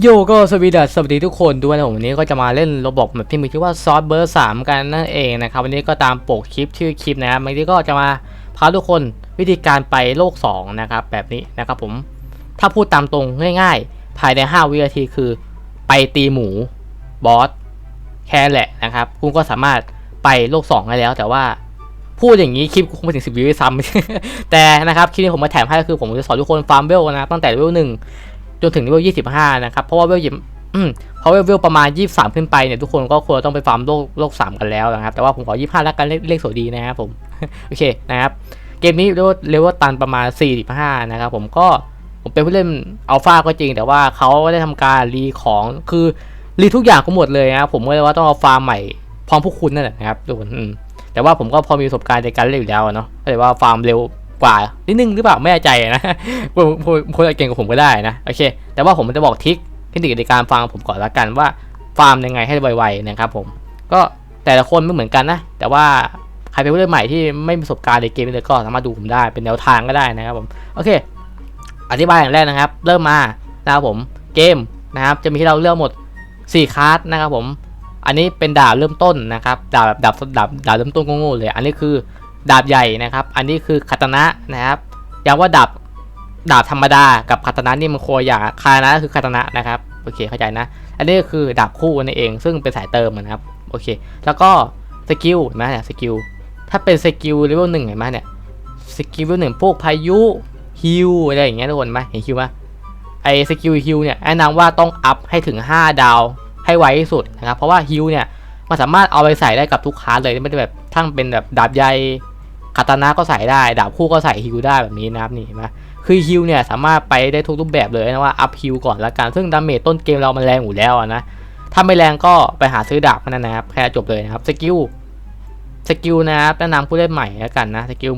โยก็สวีดัสสวัสดีทุกคนด้วยนะผมวันนี้ก็จะมาเล่นระบบแบบที่มีชื่อว่าซอสเบอร์สามกันนั่นเองนะครับวันนี้ก็ตามปกคลิปชื่อคลิปนะครับวันนี้ก็จะมาพาทุกคนวิธีการไปโลก 2 นะครับแบบนี้นะครับผมถ้าพูดตามตรงง่ายๆ ภายใน 5 วินาทีคือ ไปตีหมูบอสแค่นั้นแหละนะครับคุณก็สามารถไปโลก 2 ได้แล้ว แต่ว่าพูดอย่างนี้คลิปคงไม่ถึง10วิวซ้ำแต่นะครับคลิปนี้ผมมาแถมให้ก็คือผมจะสอนทุกคนฟาร์มเวลนะตั้งแต่เลเวลหนึ่ง จนถึงเลเวล25นะครับ เพราะว่าเวลยิมอืมเพราะว่าเวลประมาณ 23 ขึ้นไปเนี่ยทุกคนก็ควรต้องไปฟาร์มโลกโลก3กันแล้วนะครับ แต่ว่าผมขอ 25 แล้วกันเลขเลขสวยดีนะครับผม โอเคนะครับ เกมนี้เรียกว่าเลเวลตันประมาณ 45 นะครับผมก็ผมเป็นผู้เล่นอัลฟาก็จริง แต่ว่าเขาได้ทำการรีของคือรีทุกอย่างก็หมดเลยนะครับผมก็เลยว่าต้องเอาฟาร์มใหม่พร้อมพวกคุณนั่นแหละนะครับทุกคนแต่ว่าผมก็พอมีประสบการณ์ในการเล่นอยู่แล้วเนาะก็เลยว่าฟาร์มเร็ว กว่านิดนึงหรือเปล่าไม่แน่ใจนะผมผมคนเก่งกว่าผมก็ได้นะโอเค แต่ว่าผมจะบอกทริคเทคนิคในการฟาร์มผมก่อนละกันว่าฟาร์มยังไงให้ไวๆนะครับผมก็แต่ละคนไม่เหมือนกันนะ แต่ว่าใครเป็นผู้เล่นใหม่ที่ไม่มีประสบการณ์ในเกมนี้ก็สามารถดูผมได้เป็นแนวทางก็ได้นะครับผมโอเค อธิบายอย่างแรกนะครับ เริ่มมานะครับผมเกมนะครับจะมีให้เราเลือกหมด 4คาร์ดนะครับผมอันนี้เป็นดาบเริ่มต้นนะครับดาบแบบดาบดาบดาบเริ่มต้นโง่ๆเลย อันนี้คือ ดาบใหญ่นะครับ อันนี้คือคาตนะนะครับอย่าว่าดาบดาบธรรมดากับคาตนะนี่มันโคอย่างคาตนะคือคาตนะนะครับโอเคเข้าใจนะ อันนี้ก็คือดาบคู่นั่นเอง ซึ่งเป็นสายเติมนะครับโอเค แล้วก็สกิลนไหมเนี่ยสกิลถ้าเป็นสกิลเลเวลหนึ่งเห็นไหมเนี่ยสกิลเลเวลหนึ่งพวกพายุฮิวอะไรอย่างเงี้ยทุกคนไหมเห็นฮิวไหมไอสกิลฮิลเนี่ยแนะนำว่าต้องอัพให้ถึง 5 ดาวให้ไวที่สุดนะครับเพราะว่าฮิลเนี่ยมันสามารถเอาไปใส่ได้กับทุกคลาเลยไม่ได้แบบทั้งเป็นแบบดาบใหญ่ คาตานะก็ใส่ได้ดาบคู่ก็ใส่ฮิลได้แบบนี้นะครับนี่เห็นไหมคือฮิลเนี่ยสามารถไปได้ทุกรูปแบบเลยนะว่าอัพฮิลก่อนละกันซึ่งดาเมจต้นเกมเรามันแรงอยู่แล้วนะถ้าไม่แรงก็ไปหาซื้อดาบมันนะครับแค่จบเลยนะครับสกิลสกิลนะครับแนะนำผู้เล่นใหม่แล้วกันนะสกิล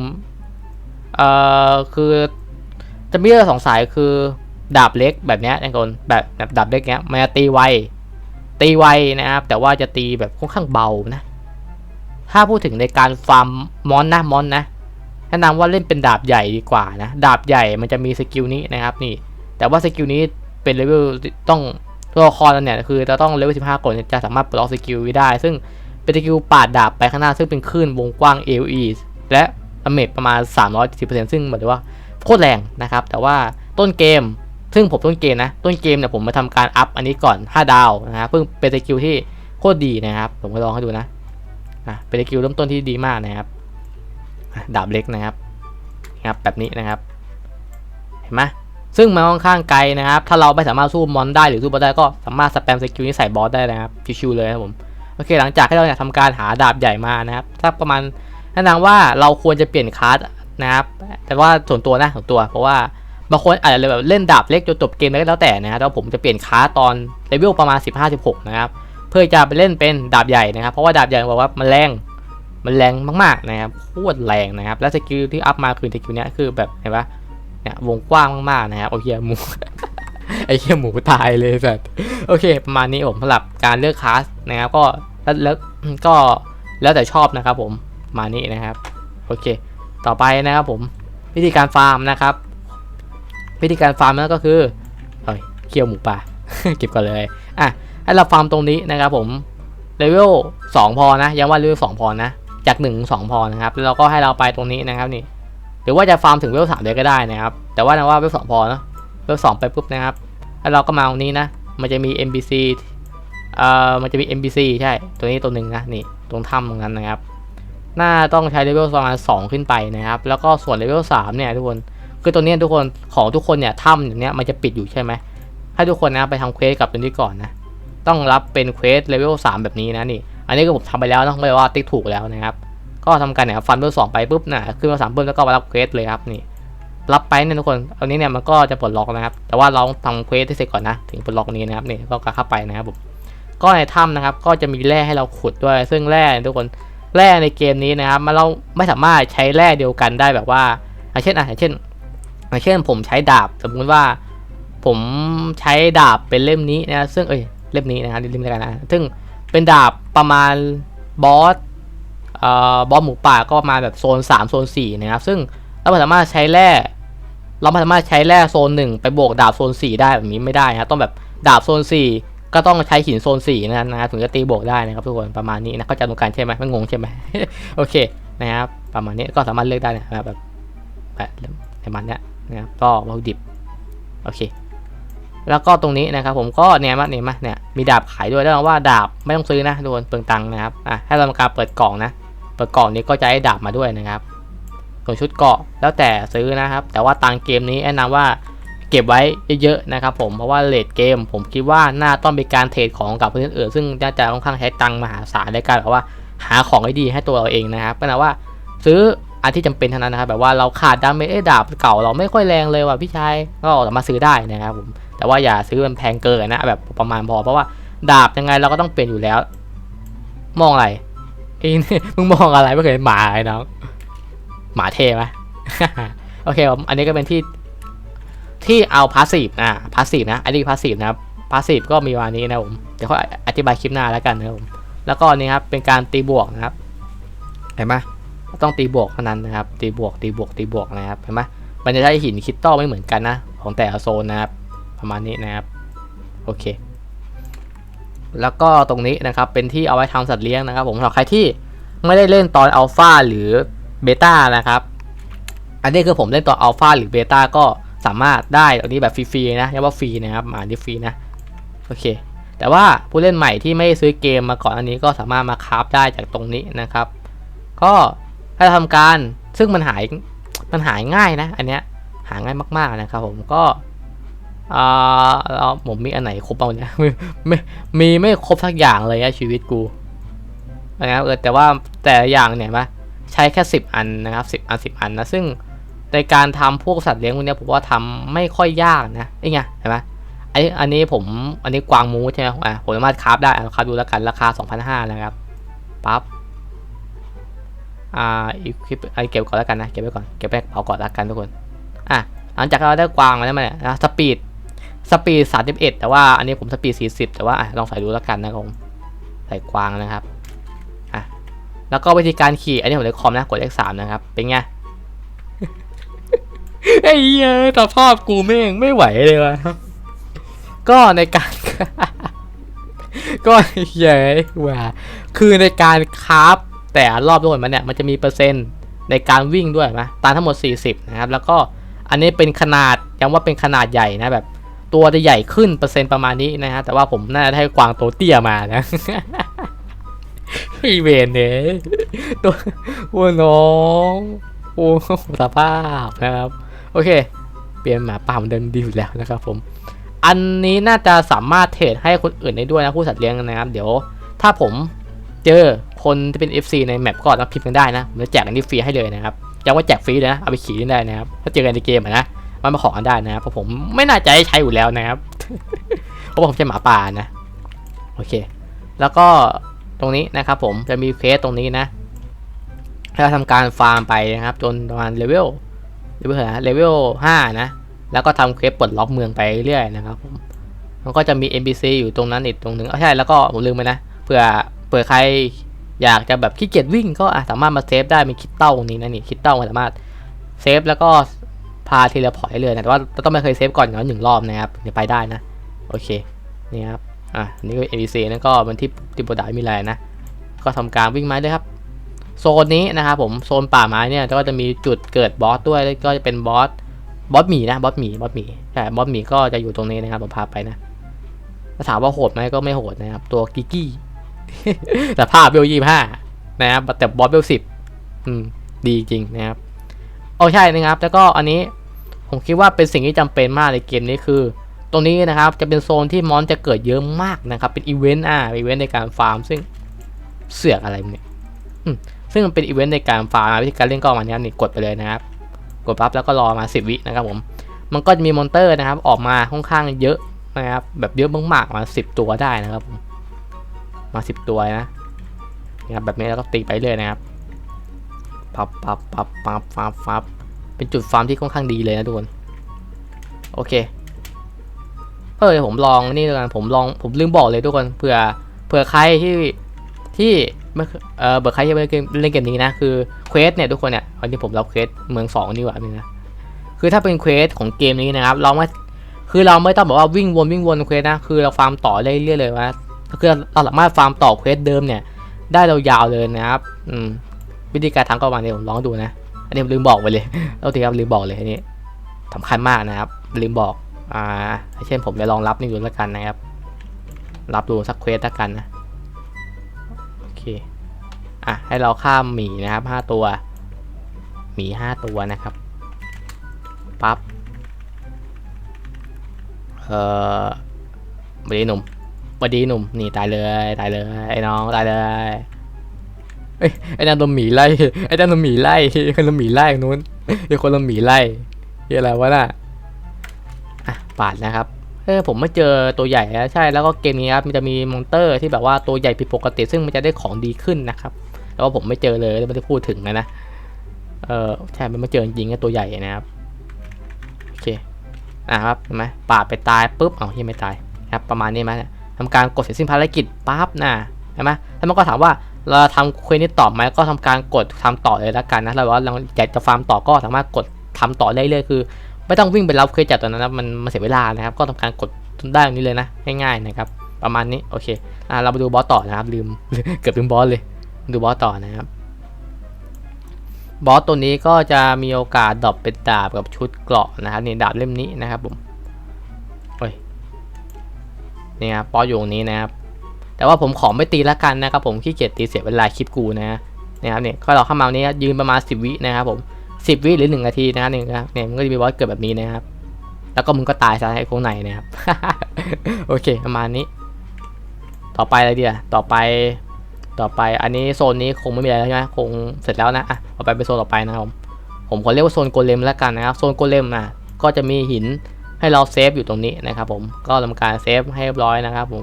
เอ่อคือจะมีเรื่องสองสายคือดาบเล็กแบบนี้ยทุกคนแบบแบบดาบเล็กเนี้ยมันจะตีไวตีไวนะครับแต่ว่าจะตีแบบค่อนข้างเบานะ ถ้าพูดถึงในการฟาร์มมอนนะมอนนะแนะนำว่าเล่นเป็นดาบใหญ่ดีกว่านะ ดาบใหญ่มันจะมีสกิลนี้นะครับนี่ แต่ว่าสกิลนี้เป็นเลเวลต้องตัวละครเราเนี่ยคือจะต้องเลเวล15ก่อนจะสามารถปลดล็อกสกิลได้ ซึ่งเป็นสกิลปาดดาบไปข้างหน้า ซึ่งเป็นคลื่นวงกว้าง AOE และดาเมจประมาณ 310%ซึ่งหมายถึงว่าโคตรแรงนะครับ แต่ว่าต้นเกม ซึ่งผมต้นเกมนะ ต้นเกมเนี่ยผมมาทำการอัพอันนี้ก่อน 5 ดาวนะครับเพิ่งเป็นสกิลที่โคตรดีนะครับ ผมก็ลองให้ดูนะ อะเป็นสกิลเริ่มต้นที่ดีมากนะครับดาบเล็กนะครับครับแบบนี้นะครับ เห็นไหมซึ่งมันค่อนข้างไกลนะครับ ถ้าเราไม่สามารถสู้มอนได้หรือสู้บอสได้ก็สามารถสแปมสกิลนี้ใส่บอสได้นะครับชิวๆเลยครับผมโอเค หลังจากที่เราเนี่ยทำการหาดาบใหญ่มานะครับถ้าประมาณแนะนำว่าเราควรจะเปลี่ยนคลาสนะครับแต่ว่าส่วนตัวนะส่วนตัว เพราะว่าบางคนอาจจะแบบเล่นดาบเล็กจนจบเกมแล้วแต่นะครับแล้วผมจะเปลี่ยนคลาสตอนเลเวลประมาณ 15-16 นะครับ พื่อจะไปเล่นเป็นดาบใหญ่นะครับ เพราะว่าดาบใหญ่บอกว่ามันแรงมันแรงมากๆนะครับโคตรแรงนะครับ และสกิลที่อัพมาคือสกิลนี้คือแบบเห็นปะเนี่ยวงกว้างมากๆนะครับโอเคหมูไอ้เหี้ยหมูตายเลยสัตว์โอเค ประมาณนี้ผมสำหรับการเลือกคลาสนะครับ ก็แล้วแล้วก็แล้วแต่ชอบนะครับ ผมมานี้นะครับโอเค ต่อไปนะครับผมวิธีการฟาร์มนะครับววิธีการฟาร์มนั่นก็คือเฮ้ยเคี่ยวหมูป่าเก็บก่อนเลยอะ ให้เราฟาร์มตรงนี้นะครับผมเลเวล2พอนะย้ำว่าเลเวล2พอนะ จาก1ถึง2พอนะครับแล้วเราก็ให้เราไปตรงนี้นะครับนี่หรือว่าจะฟาร์มถึงเลเวล3เลยก็ได้นะครับ แต่ว่านะว่าเลเวล2พอนะเลเวล2ไปปุ๊บนะครับแล้วเราก็มาตรงนี้นะ มันจะมี NPC เอ่อมันจะมี NPC ใช่ตัวนี้ตัวหนึ่งนะนี่ตรงถ้ำตรงนั้นนะครับน่าต้องใช้เลเวลประมาณ2ขึ้นไปนะครับ แล้วก็ส่วนเลเวล3เนี่ยทุกคนคือตัวนี้ทุกคนของทุกคนเนี่ยถ้ำอย่างเนี้ยมันจะปิดอยู่ใช่ไหมให้ทุกคนนะไปทำเควสกับตัวนี้ก่อนนะ ต้องรับเป็นเควสเลเวล3แบบนี้นะนี่ อันนี้ก็ผมทำไปแล้วนะไม่ได้ว่าติ๊กถูกแล้วนะครับก็ทำการเนี่ยฟันเลเวลสองไปปุ๊บนะขึ้นมาสามปุ๊บแล้วก็มารับเควสเลยครับนี่รับไปเนี่ยทุกคนอันนี้เนี่ยมันก็จะปลดล็อกนะครับ แต่ว่าเราต้องทำเควสให้เสร็จก่อนนะถึงปลดล็อกนี้นะครับนี่ก็เข้าไปนะครับผมก็ในถ้ำนะครับก็จะมีแร่ให้เราขุดด้วย ซึ่งแร่ทุกคนแร่ในเกมนี้นะครับมันเราไม่สามารถใช้แร่เดียวกันได้แบบว่าอย่างเช่นอะอย่างเช่นอย่างเช่นผมใช้ดาบสมมุติว่า ผมใช้ดาบเป็นเล่มนี้นะซึ่งเอ้ย เล่มนี้นะครับเล่มนี้กันนะซึ่งเป็นดาบประมาณบอสเอ่อบอสหมูป่าก็ประมาณแบบโซน 3 โซน 4 นะครับ ซึ่งเราไม่สามารถใช้แร่เราไม่สามารถใช้แร่โซน 1 ไปบวกดาบโซน 4 ได้แบบนี้ไม่ได้นะต้องแบบดาบโซน 4 ก็ต้องใช้หินโซน 4 นะนะถึงจะตีบวกได้นะครับทุกคนประมาณนี้นะเข้าใจตรงกันใช่ไหมไม่งงใช่ไหมโอเคนะครับประมาณนี้ก็สามารถเลือกได้นะครับแบบแบบประมาณเนี้ยนะครับก็วัตถุดิบโอเค แล้วก็ตรงนี้นะครับผมก็เนี่ยมาเนี่ยมาเนี่ยมีดาบขายด้วยแล้วว่าดาบไม่ต้องซื้อนะทุกคนเปลืองตังค์นะครับอะให้เราทำการเปิดกล่องนะ เปิดกล่องนี้ก็จะให้ดาบมาด้วยนะครับส่วนชุดเกาะแล้วแต่ซื้อนะครับ แต่ว่าตังเกมนี้แนะนำว่าเก็บไว้เยอะๆนะครับผมเพราะว่าเลดเกม ผมคิดว่าน่าต้องมีการเทรดของกับเพื่อนอื่นซึ่งน่าจะค่อนข้างใช้ตังค์มหาศาลในการแบบว่าหาของให้ดีให้ตัวเราเองนะครับก็นะว่าซื้ออันที่จำเป็นเท่านั้นนะครับแบบว่าเราขาดดาเมจเอ้ดาบเก่าเราไม่ค่อยแรงเลยว่ะพี่ชายก็สามารถซื้อได้นะครับผม แต่ว่าอย่าซื้อมันแพงเกินนะแบบประมาณพอเพราะว่าดาบยังไงเราก็ต้องเปลี่ยนอยู่แล้ว มองอะไรอีมึงมองอะไรไม่เคยหมาไอ้น้องหมาเท่ไหมโอเคผมอันนี้ก็เป็นที่ที่เอาพาสซีฟอ่าพาสซีฟนะอันนี้พาสซีฟนะพาสซีฟก็มีวันนี้นะผมเดี๋ยวเขาอธิบายคลิปหน้าแล้วกันนะผมแล้วก็อันนี้ครับเป็นการตีบวกนะครับ เห็นไหมต้องตีบวกเท่านั้นนะครับ ตีบวกตีบวกตีบวกนะครับเห็นไหมมันจะได้หินคริสตัลไม่เหมือนกันนะ ของแต่ละโซนนะครับ ประมาณนี้นะครับ โอเค แล้วก็ตรงนี้นะครับเป็นที่เอาไว้ทำสัตว์เลี้ยงนะครับ ผมสำหรับใครที่ไม่ได้เล่นตอนอัลฟาหรือเบต้านะครับ อันนี้คือผมเล่นตอนอัลฟาหรือเบต้าก็สามารถได้ตรงนี้แบบฟรีๆนะเรียกว่าฟรีนะครับมาที่ฟรีนะโอเค แต่ว่าผู้เล่นใหม่ที่ไม่ซื้อเกมมาก่อนอันนี้ก็สามารถมาคราฟได้จากตรงนี้นะครับ ก็ให้ทำการซึ่งมันหายมันหายง่ายนะ อันเนี้ยหาง่ายมากๆนะครับผมก็ อ่าเราผมมีอันไหนครบบ้าเนี่ยไม่ไม่มีไม่ครบสักอย่างเลยอะชีวิตกูนะครับเออแต่ว่าแต่อย่างเนี่ยมาใช้แค่สิบอันนะครับสิบอันสิบอันนะซึ่งในการทำพวกสัตว์เลี้ยงพวกเนี้ยผมว่าทำไม่ค่อยยากนะไอ้ไงเห็นไหมไอ้อันนี้ผมอันนี้กวางมูใช่ไหมอะผมสามารถคราฟได้คราฟดูแล้วกันราคา 2,500นะครับปั๊บอ่าอีกคลิปไอเก็บก่อนแล้วกันนะเก็บไว้ก่อนเก็บไว้เผาก่อนแล้วกันทุกคนอะหลังจากเราได้กวางมาแล้วมาเนี่ยนะสปีด สปีด31แต่ว่าอันนี้ผมสปีด40แต่ว่าลองใส่ดูแล้วกันนะครับผมใส่กวางนะครับอะแล้วก็วิธีการขี่อันนี้ผมเลยคอมนะกดเลข3นะครับ เป็นไงไอ้เหี้ยสภาพกูแม่งไม่ไหวเลยวะก็ในการ ก็เย้ยว่าคือในการคราฟแต่รอบด้วยมันเนี่ยมันจะมีเปอร์เซ็นต์ในการวิ่งด้วยไหมตามทั้งหมด 40 นะครับ แล้วก็อันนี้เป็นขนาดย้ำว่าเป็นขนาดใหญ่นะแบบ ตัวจะใหญ่ขึ้นเปอร์เซ็นต์ประมาณนี้นะฮะแต่ว่าผมน่าจะให้กวางตัวเตี้ยมานะอีเวนเนี่ยตัวโอ้น้องโอ้สภาพนะครับ โอเค เปลี่ยนหมาป่าเหมือนเดิมดีอยู่แล้วนะครับผม อันนี้น่าจะสามารถเทรดให้คนอื่นได้ด้วยนะผู้สัตว์เลี้ยงนะครับ เดี๋ยว ถ้าผมเจอคนที่เป็น FC ในแมปก็รับพิมพ์กันได้นะผมจะแจกอันนี้ฟรีให้เลยนะครับยังว่าแจกฟรีนะเอาไปขี่ได้นะครับถ้าเจอกันในเกมนะ มันมาขอกันได้นะเพราะผมไม่น่าจะให้ใช้อยู่แล้วนะครับเพราะผมใช้หมาป่านะโอเค แล้วก็ตรงนี้นะครับผมจะมีเควสตรงนี้นะให้เราทำการฟาร์มไปนะครับ จนประมาณเลเวลเลเวลนะเลเวลห้านะแล้วก็ทำเควสปลดล็อกเมืองไปเรื่อยนะครับผมมันก็จะมี NPC อยู่ตรงนั้นอีกตรงหนึ่งอ๋อใช่แล้วก็ผมลืมไปนะเผื่อเผื่อใครอยากจะแบบขี้เกียจวิ่งก็สามารถมาเซฟได้มีคิดเต้าตรงนี้นะนี่คิดเต้าสามารถเซฟแล้วก็ พาเทเลพอร์ตได้เลยนะ แต่ว่าต้องไม่เคยเซฟก่อนอย่างน้อยหนึ่งรอบนะครับถึงจะไปได้นะ โอเค นี่ครับ อะนี่ก็ ABC นั่นก็มันที่ติโปรดามีอะไรนะ ก็ทำการวิ่งไม้ด้วยครับ โซนนี้นะครับผม โซนป่าไม้เนี่ยก็จะมีจุดเกิดบอสด้วย แล้วก็จะเป็นบอส บอสหมีนะ บอสหมี บอสหมี ใช่ บอสหมีก็จะอยู่ตรงนี้นะครับผมพาไปนะถามว่าโหดไหมก็ไม่โหดนะครับ ตัวกิกกี้ แต่ภาพเบลยี่ห้านะครับ แต่บอสเบลสิบอืม ดีจริงนะครับ โอ้ใช่นะครับ แล้วก็อันนี้ผมคิดว่าเป็นสิ่งที่จำเป็นมากในเกมนี้คือ ตรงนี้นะครับจะเป็นโซนที่มอนจะเกิดเยอะมากนะครับ เป็นอีเวนต์อะอีเวนต์ในการฟาร์ม ซึ่งเสือกอะไรเนี่ยซึ่งมันเป็นอีเวนต์ในการฟาร์มวิธีการเล่นก็มาณนี้นี่กดไปเลยนะครับ กดปั๊บแล้วก็รอมา 10 วินะครับผมมันก็จะมีมอนเตอร์นะครับ ออกมาค่อนข้างเยอะนะครับ แบบเยอะมากๆมา 10 ตัวได้นะครับผมมา 10 ตัวนะนะครับแบบนี้แล้วก็ตีไปเรื่อยนะครับ ปับปับปับปับปับปับเป็นจุดฟาร์มที่ค่อนข้างดีเลยนะทุกคน โอเค เออเดี๋ยผมลองนี่แล้วกันผมลองผมลืมบอกเลยทุกคนเผื่อเผื่อใครที่ที่เคเออเผื่อใครที่ไม่เคยเล่นเกมนี้นะคือเควสเนี่ยทุกคนเนี่ยวันนี้ผมรับเควสเมืองสองนี่หว่านี่นะคือถ้าเป็นเควสของเกมนี้นะครับเราไม่คือเราไม่ต้องบอกว่าวิ่งวนวิ่งวนเควสนะคือเราฟาร์มต่อเรื่อยๆเลยว่าคือเราสามารถฟาร์มต่อเควสเดิมเนี่ยได้เรายาวเลยนะครับ อืม วิธีการทำก็ประมาณนี้ผมลองดูนะ อันนี้ผมลืมบอกไปเลยเอาทีครับลืมบอกเลยอันนี้สำคัญมากนะครับ ลืมบอกอ่าเช่นผมจะลองรับนี่ดูแล้วกันนะครับ รับดูสักเควสแล้วกันนะโอเคอะให้เราข้ามหมีนะครับห้าตัวหมีห้าตัวนะครับปั๊บเอ่อสวัสดีหนุ่มสวัสดีหนุ่มนี่ตายเลยตายเลยไอ้น้องตายเลย อ้ยไอ้นั่นโดนหมีไล่ไอ้นั่นโดนหมีไล่คนละหมีไล่นู้นไอ้คนละหมีไล่เหียอะไรวะน่ะอะปาดนะครับเออผมไม่เจอตัวใหญ่แล้วใช่แล้วก็เกมนี้ครับมันจะมีมอนเตอร์ที่แบบว่าตัวใหญ่ผิดปกติ ซึ่งมันจะได้ของดีขึ้นนะครับแต่ว่าผมไม่เจอเลยไม่ได้พูดถึงนะนะเออใช่มันไม่เจอจริงๆตัวใหญ่นะครับโอเคอะครับเห็นไหมปาดไปตายปุ๊บเอาที่ไม่ตายครับประมาณนี้ไหมทำการกดเสร็จสิ้นภารกิจปั๊บนะเห็นไหมแล้วมันก็ถามว่า เราทำเควสนี้ต่อไหมก็ทำการกดทำต่อเลยล้วกันนะเราว่าเราอยากจะฟาร์มต่อก็สามารถกดทำต่อได้เลยๆคือ ไม่ต้องวิ่งไปรับเควสจากตอนนั้นนะมันมันเสียเวลานะครับ ก็ทำการกดได้ตรงนี้เลยนะง่ายๆนะครับ ประมาณนี้โอเคอ่าเรามาดูบอสต่อนะครับลืมเกือบลืมบอสเลยดูบอสต่อนะครับบอสตัวนี้ก็จะมีโอกาสดรอปเป็นดาบกับชุดเกราะนะครับนี่ดาบเล่มนี้นะครับผมโอ้ยนี่ครับบอสอยู่ตรงนี้นะครับ แต่ว่าผมขอไม่ตีละกันนะครับผมขี้เกียจตีเสียเวลาคลิปกูนะนะครับเนี่ยก็เราเข้ามาวันนี้ยืนประมาณ 10 วินะครับผม10 วิหรือ 1 นาทีนะครับเนี่ยนะเนี่ยมันก็จะมีบอสเกิดแบบนี้นะครับ แล้วก็มึงก็ตายซะไอ้โค้งในนะครับ โอเคประมาณนี้ ต่อไปอะไรเดียต่อไป ต่อไปอันนี้โซนนี้คงไม่มีอะไรแล้วใช่ไหมคงเสร็จแล้วนะอะต่อไปเป็นโซนต่อไปนะครับผมผมขอเรียกว่าโซนโกเลมแล้วกันนะครับโซนโกเลมนะก็จะมีหินให้เราเซฟอยู่ตรงนี้นะครับผมก็ทำการเซฟให้เรียบร้อยนะครับผม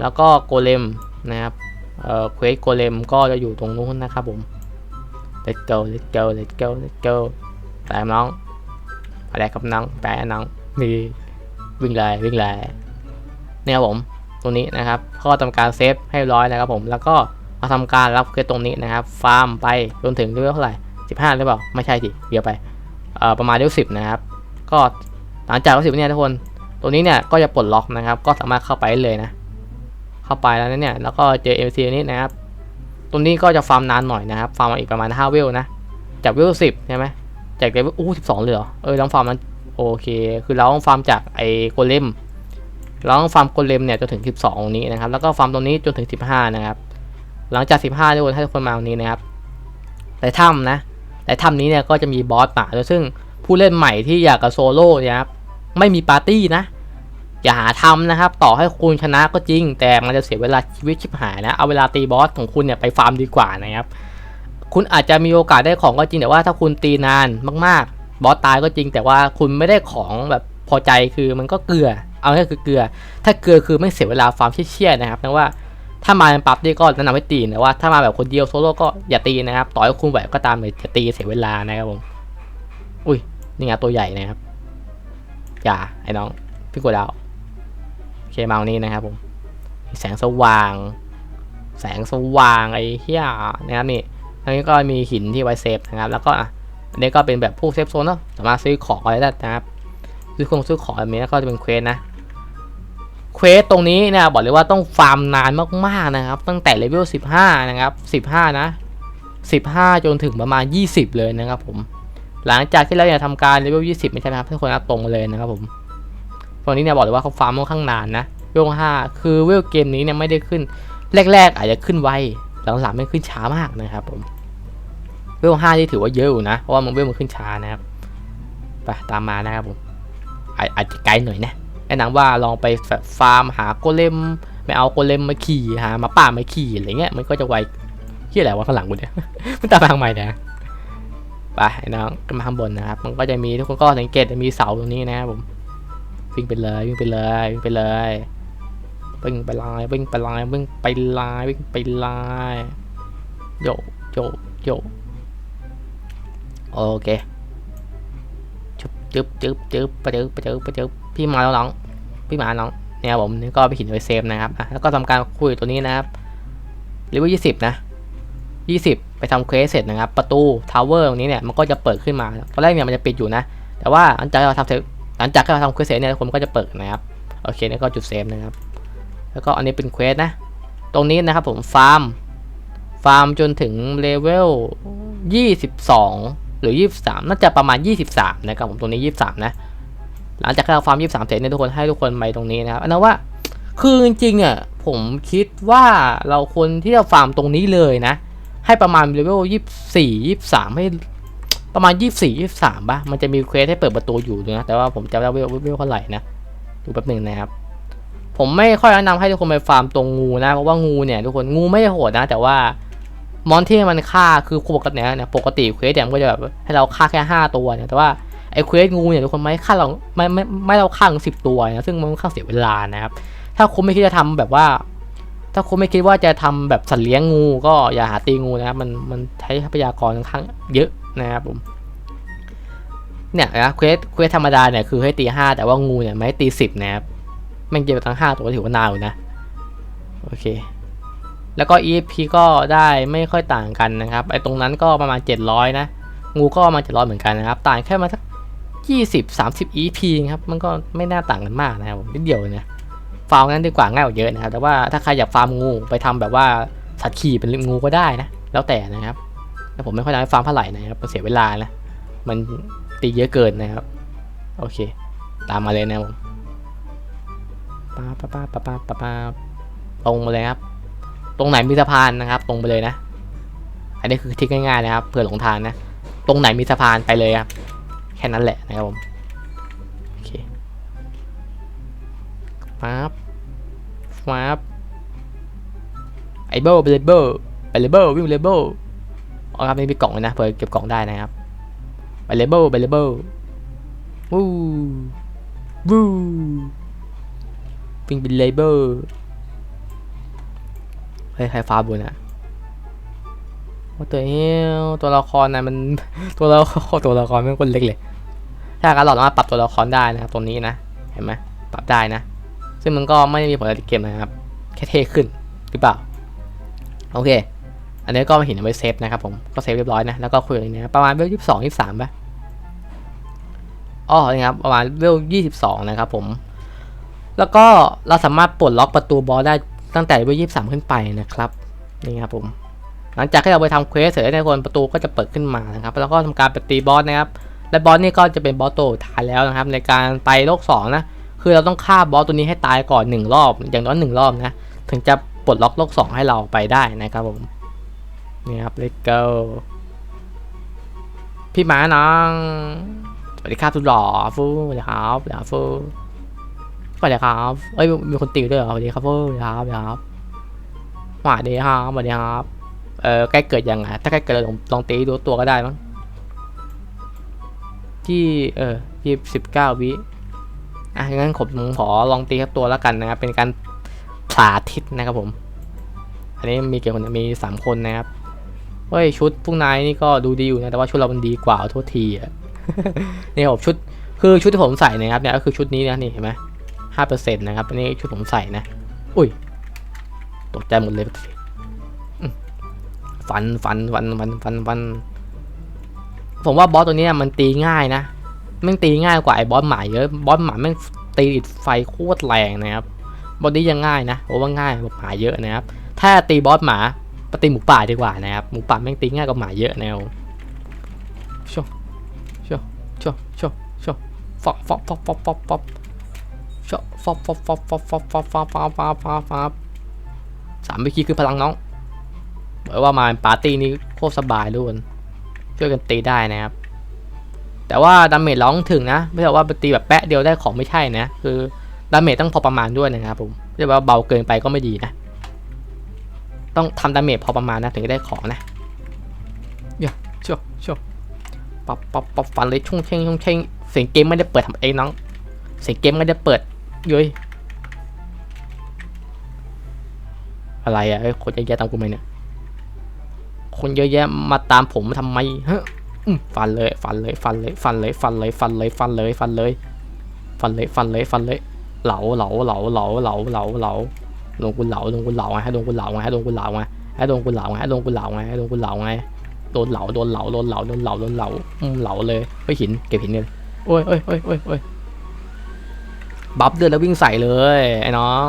แล้วก็โกเลมนะครับเอ่อเควสโกเลมก็จะอยู่ตรงนู้นนะครับผม let's go let's go let's go let's go ตามน้องอะไรครับน้องแปน้องมีวิ่งเลยวิ่งเลยเนี่ยครับผมตรงนี้นะครับก็ทำการเซฟให้ร้อยนะครับผมแล้วก็มาทำการรับเควสตรงนี้นะครับ ฟาร์มไปจนถึงเลเวลเท่าไหร่15หรือเปล่าไม่ใช่สิเดียวไปเอ่อประมาณเลเวล10นะครับ ก็หลังจากเลเวล10เนี่ยทุกคน ตรงนี้เนี่ยก็จะปลดล็อกนะครับ ก็สามารถเข้าไปได้เลยนะ เข้าไปแล้วเนี่ย แล้วก็เจอ MC นี้นะครับ ตรงนี้ก็จะฟาร์มนานหน่อยนะครับ ฟาร์มมาอีกประมาณ5เวลนะ จากเวล10ใช่ไหมจากเลเวลอู้12เลยเหรอเออลองฟาร์มมันโอเค คือเราต้องฟาร์มจากไอ้โกเลมเราต้องฟาร์มโกเลมเนี่ยจนถึง 12ตรงนี้นะครับ แล้วก็ฟาร์มตรงนี้จนถึง 15 นะครับ หลังจาก 15ทุกคนให้ทุกคนมาตรงนี้นะครับในถ้ำนะในถ้ำนี้เนี่ยก็จะมีบอสป่าด้วยซึ่งผู้เล่นใหม่ที่อยากกับโซโล่เนี่ยครับไม่มีปาร์ตี้นะ อย่าหาทำนะครับ ต่อให้คุณชนะก็จริง แต่มันจะเสียเวลาชีวิตชิบหายนะ เอาเวลาตีบอสของคุณเนี่ยไปฟาร์มดีกว่านะครับ คุณอาจจะมีโอกาสได้ของก็จริง แต่ว่าถ้าคุณตีนานมากๆ บอสตายก็จริง แต่ว่าคุณไม่ได้ของแบบพอใจคือมันก็เกลือ เอาง่ายคือเกลือ ถ้าเกลือคือไม่เสียเวลาฟาร์มเชี่ยๆนะครับนะว่าถ้ามาเป็นปั๊บนี่ก็แนะนำให้ตีแต่ว่าถ้ามาแบบคนเดียวโซโล่ก็อย่าตีนะครับ ต่อให้คุณไหวก็ตามเลยจะตีเสียเวลานะครับผม อุ้ยนี่ไงตัวใหญ่นะครับ อย่าไอ้น้องพี่กดดาว เคมาตรงนี้นะครับผม แสงสว่าง แสงสว่างไอ้เหี้ยนะครับนี่ตรงนี้ก็มีหินที่ไว้เซฟนะครับ แล้วก็อันนี้ก็เป็นแบบพวกเซฟโซนเนาะสามารถซื้อของอะไรได้นะครับซื้อของซื้อของแบบนี้ก็จะเป็นเควสนะเควสตรงนี้เนี่ยบอกเลยว่าต้องฟาร์มนานมากๆนะครับ ตั้งแต่เลเวล15 นะครับ 15 นะ 15 จนถึงประมาณ 20 เลยนะครับผม หลังจากที่เราเนี่ยทำการเลเวล20 ไม่ใช่ไหมครับทุกคนนะตรงเลยนะครับผม ตรงนี้เนี่ยบอกเลยว่าเขาฟาร์มค่อนข้างนานนะเวล5คือเวลเกมนี้เนี่ยไม่ได้ขึ้น แรก ๆ อาจจะขึ้นไวหลังๆไม่ขึ้นช้ามากนะครับผมเวล5ที่ถือว่าเยอะอยู่นะ เพราะว่ามันเวลมันขึ้นช้านะครับไปตามมานะครับผมอาจจะไกลหน่อยนะแนะนำว่าลองไปฟาร์มหาโกเลมไม่เอาโกเลมมาขี่หามาป่ามาขี่อะไรเงี้ยมันก็จะไวที่อะไรวะข้างหลังกูเนี่ยมันตามมาทางใหม่นะไปไอ้น้องมาข้างบนนะครับ มันก็จะมีทุกคนก็สังเกตจะมีเสาตรงนี้นะครับผม วิ่งไปเลยวิ่งไปเลยวิ่งไปเลยวิ่งไปลายวิ่งไปลายวิ่งไปลายวิ่งไปลายโยโยโยโอเคจึ๊บจึ๊บจึ๊บจึ๊บปะจึ๊บปะจึ๊บปะจึ๊บพี่มาแล้วน้องพี่มาน้องเนี่ยผมนี่ก็ไปหินไว้เซฟนะครับแล้วก็ทำการคุยตัวนี้นะครับเลเวลยี่สิบนะยี่สิบไปทำเควสเสร็จนะครับ ประตูทาวเวอร์ตรงนี้เนี่ยมันก็จะเปิดขึ้นมา ตอนแรกเนี่ยมันจะปิดอยู่นะ แต่ว่าหลังจากเราทำเสร็จ หลังจากที่เราทำเควสเสร็จเนี่ยคนก็จะเปิดนะครับ โอเคนี่ก็จุดเซฟนะครับ แล้วก็อันนี้เป็นเควสนะ ตรงนี้นะครับผมฟาร์ม ฟาร์มจนถึงเลเวลยี่สิบสองหรือยี่สิบสามน่าจะประมาณยี่สิบสามนะครับผมตรงนี้ยี่สิบสามนะ หลังจากที่เราฟาร์ม 23 เสร็จเนี่ยทุกคนให้ทุกคนไปตรงนี้นะครับอันนั้นว่า คือจริงๆเนี่ยผมคิดว่าเราควรที่จะฟาร์มตรงนี้เลยนะ ให้ประมาณเลเวล 24 23 ให้ ประมาณ 24 23ป่ะมันจะมีเควสให้เปิดประตูอยู่นะแต่ว่าผมจำได้เวลเวลเท่าไหร่นะดูแป๊บหนึ่งนะครับ ผมไม่ค่อยแนะนำให้ทุกคนไปฟาร์มตรงงูนะเพราะว่างูเนี่ยทุกคนงูไม่ได้โหดนะ แต่ว่ามอนที่มันฆ่าคือปกติเนี่ยปกติเควสเนี่ยมันก็จะแบบให้เราฆ่าแค่ 5 ตัวเนี่ยแต่ว่าไอ้เควสงูเนี่ยทุกคนไม่ฆ่าเราไม่ไม่ไม่เราฆ่าถึงสิบตัวนะซึ่งมันค่อนข้างเสียเวลานะครับ ถ้าคุณไม่คิดจะทำแบบว่า ถ้าคุณไม่คิดว่าจะทำแบบสัตว์เลี้ยงงู ก็อย่าหาตีงูนะครับมันมันใช้ทรัพยากรค่อนข้างเยอะ นะครับผมเนี่ยนะเควสเควสธรรมดาเนี่ยคือให้ตีห้าแต่ว่างูเนี่ยไม่ให้ตีสิบนะครับแม่งเก็บทั้งห้าตัวถือว่านานอยู่นะโอเค แล้วก็ EFP ก็ได้ไม่ค่อยต่างกันนะครับไอ้ตรงนั้นก็ประมาณ 700 นะ งูก็ประมาณ700เหมือนกันนะครับ ต่างแค่มาสัก20 30 EP ครับมันก็ไม่น่าต่างกันมากนะครับนิดเดียวเนี่ยฟาร์มนั้นดีกว่าง่ายกว่าเยอะนะครับ แต่ว่าถ้าใครอยากฟาร์มงูไปทำแบบว่าสัตว์ขี่เป็นงูก็ได้นะ แล้วแต่นะครับ แต่ผมไม่ค่อยอยากให้ฟาร์มเท่าไหร่นะครับมันเสียเวลานะ มันตีเยอะเกินนะครับ โอเค ตามมาเลยนะผมป้าป้าป้าป้าป้าป้าป้าตรงมาเลยครับ ตรงไหนมีสะพานนะครับ ตรงไปเลยนะ อันนี้คือทิศง่ายๆนะครับเผื่อหลงทางนะ ตรงไหนมีสะพานไปเลยครับ แค่นั้นแหละนะครับผมโอเคฟับฟับไอเบิลไปเลยเบิลไปเลยเบิลวิ่งเลยเบิล เอาครับนี่มีกล่องเลยนะเผื่อเก็บกล่องได้นะครับไปเลเบลไปเลเบลวู้วู้วิ่งไปเลเบลเฮ้ยใครฟ้าบุญอะว่าตัวเฮียตัวละครนะมันตัวละครตัวละครเป็นคนเล็กเลย ถ้าการหลอดสามารถปรับตัวละครได้นะครับตรงนี้นะเห็นไหมปรับได้นะ ซึ่งมันก็ไม่ได้มีผลอะไรเกมนะครับ แค่เท่ขึ้นหรือเปล่า โอเค อันนี้ก็มาเห็นเอาไว้เซฟนะครับผม ก็เซฟเรียบร้อยนะ แล้วก็คุยอะไรเนี่ยประมาณเวลยี่สิบสองยี่สิบสามป่ะอ๋อนี่ครับประมาณเวลยี่สิบสองนะครับผม แล้วก็เราสามารถปลดล็อกประตูบอสได้ตั้งแต่เวลยี่สิบสามขึ้นไปนะครับ นี่ครับผม หลังจากที่เราไปทำเควสเสร็จแล้วในคนประตูก็จะเปิดขึ้นมานะครับ แล้วก็ทำการไปตีบอสนะครับ และบอสนี่ก็จะเป็นบอสตัวท้ายแล้วนะครับ ในการไปโลก2นะ คือเราต้องฆ่าบอสตัวนี้ให้ตายก่อน1รอบ อย่างน้อยหนึ่งรอบนะ ถึงจะปลดล็อกโลก2ให้เราไปได้นะครับผม นี่ครับ let's go พี่หมาน้องสวัสดีครับทุกหล่อฟูสวัสดีครับสวัสดีครับฟูสวัสดีครับเอ้ยมีคนติวด้วยเหรอสวัสดีครับฟูสวัสดีครับสวัสดีครับสวัสดีครับสวัสดีครับเออใกล้เกิดยังไงถ้าใกล้เกิดลองลองตีดูตัวก็ได้มั้งที่เออยี่สิบเก้าวิอะงั้นผมขอลองตีครับตัวแล้วกันนะครับเป็นการสาธิตนะครับผม อันนี้มีเกี่คนเนี่ยมีสามคนนะครับ เฮ้ยชุดพวกนายนี่ก็ดูดีอยู่นะแต่ว่าชุดเรามันดีกว่าเอาโทษทีอะนี่ผมชุดคือชุดที่ผมใส่นะครับเนี่ยก็คือชุดนี้นะนี่เห็นไหมห้าเปอร์เซ็นต์นะครับอันนี้ชุดผมใส่นะ อุ้ยตกใจหมดเลยฟันฟันฟันฟันฟันฟันผมว่าบอสตัวนี้มันตีง่ายนะแม่งตีง่ายกว่าไอ้บอสหมาเยอะบอสหมาแม่งตีไฟโคตรแรงนะครับบอสนี้ยังง่ายนะผมว่าง่ายกว่าหมาเยอะนะครับ ถ้าตีบอสหมา ปตีหมูป่าดีกว่านะครับหมูป่าแม่งตีง่ายกว่าหมาเยอะแนวชโชชโชชฟอบฟอบฟอฟอบฟอบฟอบโชฟอบฟอบฟอบฟอบฟอบฟอบฟอบฟอบฟอบฟอฟอสามวิคีคือพลังน้องบอกว่ามาปาร์ตี้นี้โคตรสบายด้วยช่วยกันตีได้นะครับ แต่ว่าดาเมจร้องถึงนะ ไม่ใช่ว่าไปตีแบบแปะเดียวได้ของไม่ใช่นะ คือดาเมจต้องพอประมาณด้วยนะครับผมไม่ใช่ว่าเบาเกินไปก็ไม่ดีนะ ต้องทำดาเมจพอประมาณนะถึงจะได้ของนะเดี๋ยวโชว์โชว์ปับปับปับฟันเลยช่วงเชงช่วงเชงเสียงเกมไม่ได้เปิดทำเองน้อง เสียงเกมไม่ได้เปิดเย้ยอะไรอะเอ้ยคนเยอะแยะตามกูไหมเนี่ยคนเยอะแยะมาตามผมทำไมฮะอืมฟันเลยฟันเลยฟันเลยฟันเลยฟันเลยฟันเลยฟันเลยฟันเลยฟันเลยฟันเลยฟันเลยเหลาเหลาเหลาเหลาเหลาเหลาเหลา ลงกุเหลาลงกุเหลาไงให้ลงกุเหลาไงให้ลงกุเหลาไงให้ลงกุเหลาไงให้ลงกุเหลาไงให้ลงกุเหลาไงโดนเหลาโดนเหลาโดนเหลาโดนเหลาโดนเหลาอืมเหลาเลยเฮ้ยหินเก็บหินเลยโอ้ยโอ้ยโอ้ยโอ้ยโอ้ยบัฟเดือดแล้ววิ่งใส่เลยไอ้น้อง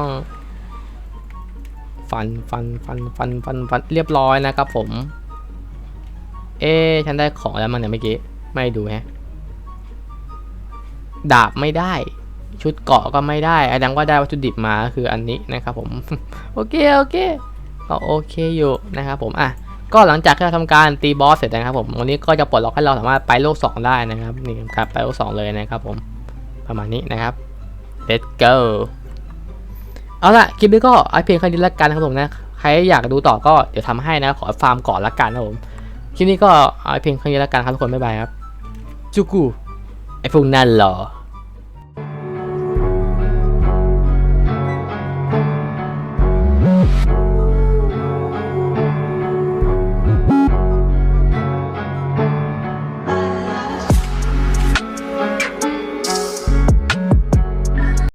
ฟันฟันฟันฟันฟันฟันเรียบร้อยนะครับผม เอ๊ฉันได้ของแล้วมั้งเนี่ยเมื่อกี้ไม่ดูฮะดาบไม่ได้ ชุดเกาะก็ไม่ได้แสดงว่าได้วัตถุดิบมาคืออันนี้นะครับผม โอเคโอเคก็โอเคอยู่นะครับผมอะก็หลังจากที่เราทำการตีบอสเสร็จนะครับผมวันนี้ก็จะปลดล็อกให้เราสามารถไปโลก 2 ได้นะครับนี่ครับไปโลก 2 เลยนะครับผมประมาณนี้นะครับ let's go เอาละคลิปนี้ก็เอาเพียงแค่นี้ละกันนะครับผมนะใครอยากดูต่อก็เดี๋ยวทำให้นะขอฟาร์มก่อนละกันนะครับผมคลิปนี้ก็เอาเพียงแค่นี้ล้วกันครับทุกคนบ๊ายบายครับจูกูไอพวกนั่นเหรอ